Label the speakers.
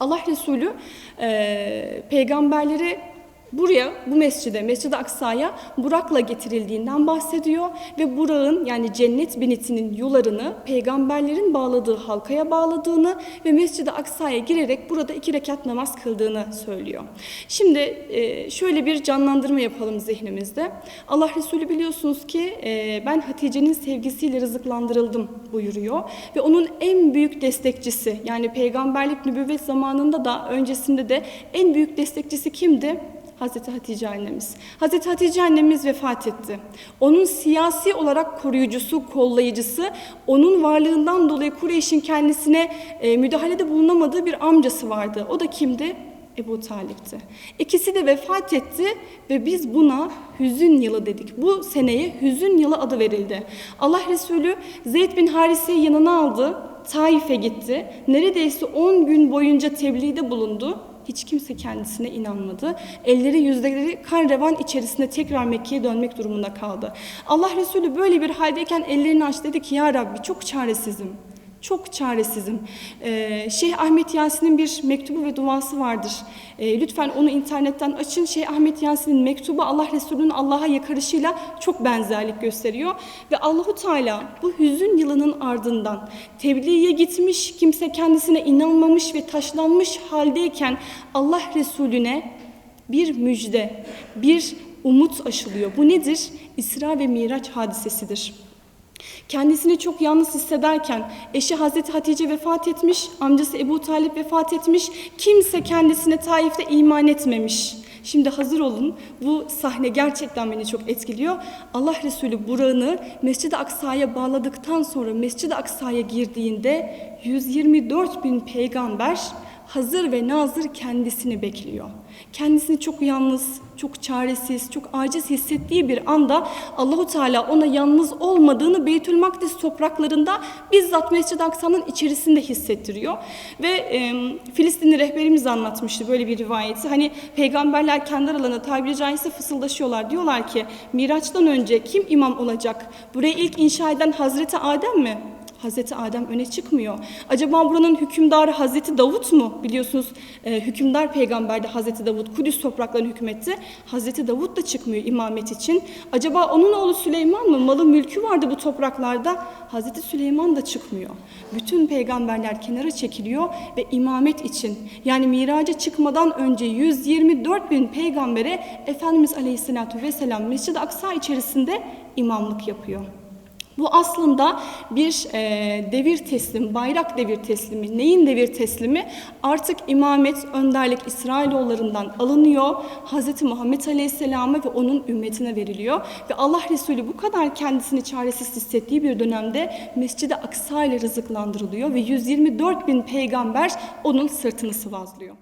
Speaker 1: Allah Resulü e, peygamberleri buraya, bu mescide, Mescid-i Aksa'ya Burak'la getirildiğinden bahsediyor ve Burak'ın yani cennet binitinin yularını peygamberlerin bağladığı halkaya bağladığını ve Mescid-i Aksa'ya girerek burada iki rekat namaz kıldığını söylüyor. Şimdi e, şöyle bir canlandırma yapalım zihnimizde. Allah Resulü biliyorsunuz ki e, ben Hatice'nin sevgisiyle rızıklandırıldım buyuruyor ve onun en büyük destekçisi yani peygamberlik nübüvvet zamanında da öncesinde de en büyük destekçisi kimdi? Hazreti Hatice annemiz. Hazreti Hatice annemiz vefat etti. Onun siyasi olarak koruyucusu, kollayıcısı, onun varlığından dolayı Kureyş'in kendisine e, müdahalede bulunamadığı bir amcası vardı. O da kimdi? Ebu Talip'ti. İkisi de vefat etti ve biz buna hüzün yılı dedik. Bu seneye hüzün yılı adı verildi. Allah Resulü Zeyd bin Harise'yi yanına aldı, Taif'e gitti. Neredeyse 10 gün boyunca tebliğde bulundu. Hiç kimse kendisine inanmadı. Elleri yüzleri kan revan içerisinde tekrar Mekke'ye dönmek durumunda kaldı. Allah Resulü böyle bir haldeyken ellerini aç dedi ki ya Rabbi çok çaresizim. Çok çaresizim. Ee, Şeyh Ahmet Yasin'in bir mektubu ve duası vardır. Ee, lütfen onu internetten açın. Şeyh Ahmet Yasin'in mektubu Allah Resulü'nün Allah'a yakarışıyla çok benzerlik gösteriyor. Ve Allahu Teala bu hüzün yılının ardından tebliğe gitmiş, kimse kendisine inanmamış ve taşlanmış haldeyken Allah Resulüne bir müjde, bir umut aşılıyor. Bu nedir? İsra ve Miraç hadisesidir. Kendisini çok yalnız hissederken eşi Hazreti Hatice vefat etmiş, amcası Ebu Talip vefat etmiş, kimse kendisine Taif'te iman etmemiş. Şimdi hazır olun. Bu sahne gerçekten beni çok etkiliyor. Allah Resulü Burak'ını Mescid-i Aksa'ya bağladıktan sonra Mescid-i Aksa'ya girdiğinde 124 bin peygamber hazır ve nazır kendisini bekliyor. Kendisini çok yalnız, çok çaresiz, çok aciz hissettiği bir anda Allahu Teala ona yalnız olmadığını Beytül Makdis topraklarında bizzat Mescid-i Aksa'nın içerisinde hissettiriyor. Ve e, Filistinli rehberimiz anlatmıştı böyle bir rivayeti. Hani peygamberler kendi aralarında tabiri caizse fısıldaşıyorlar. Diyorlar ki Miraç'tan önce kim imam olacak? Burayı ilk inşa eden Hazreti Adem mi? Hazreti Adem öne çıkmıyor. Acaba buranın hükümdarı Hazreti Davut mu? Biliyorsunuz e, hükümdar peygamber de Hazreti Davut Kudüs topraklarını hükmetti. Hazreti Davut da çıkmıyor imamet için. Acaba onun oğlu Süleyman mı? Malı mülkü vardı bu topraklarda. Hazreti Süleyman da çıkmıyor. Bütün peygamberler kenara çekiliyor ve imamet için yani miraca çıkmadan önce 124 bin peygambere Efendimiz Aleyhisselatü Vesselam Mescid-i Aksa içerisinde imamlık yapıyor. Bu aslında bir e, devir teslim, bayrak devir teslimi. Neyin devir teslimi? Artık imamet, önderlik İsrailoğullarından alınıyor. Hz. Muhammed Aleyhisselam'a ve onun ümmetine veriliyor. Ve Allah Resulü bu kadar kendisini çaresiz hissettiği bir dönemde Mescid-i Aksa ile rızıklandırılıyor. Ve 124 bin peygamber onun sırtını sıvazlıyor.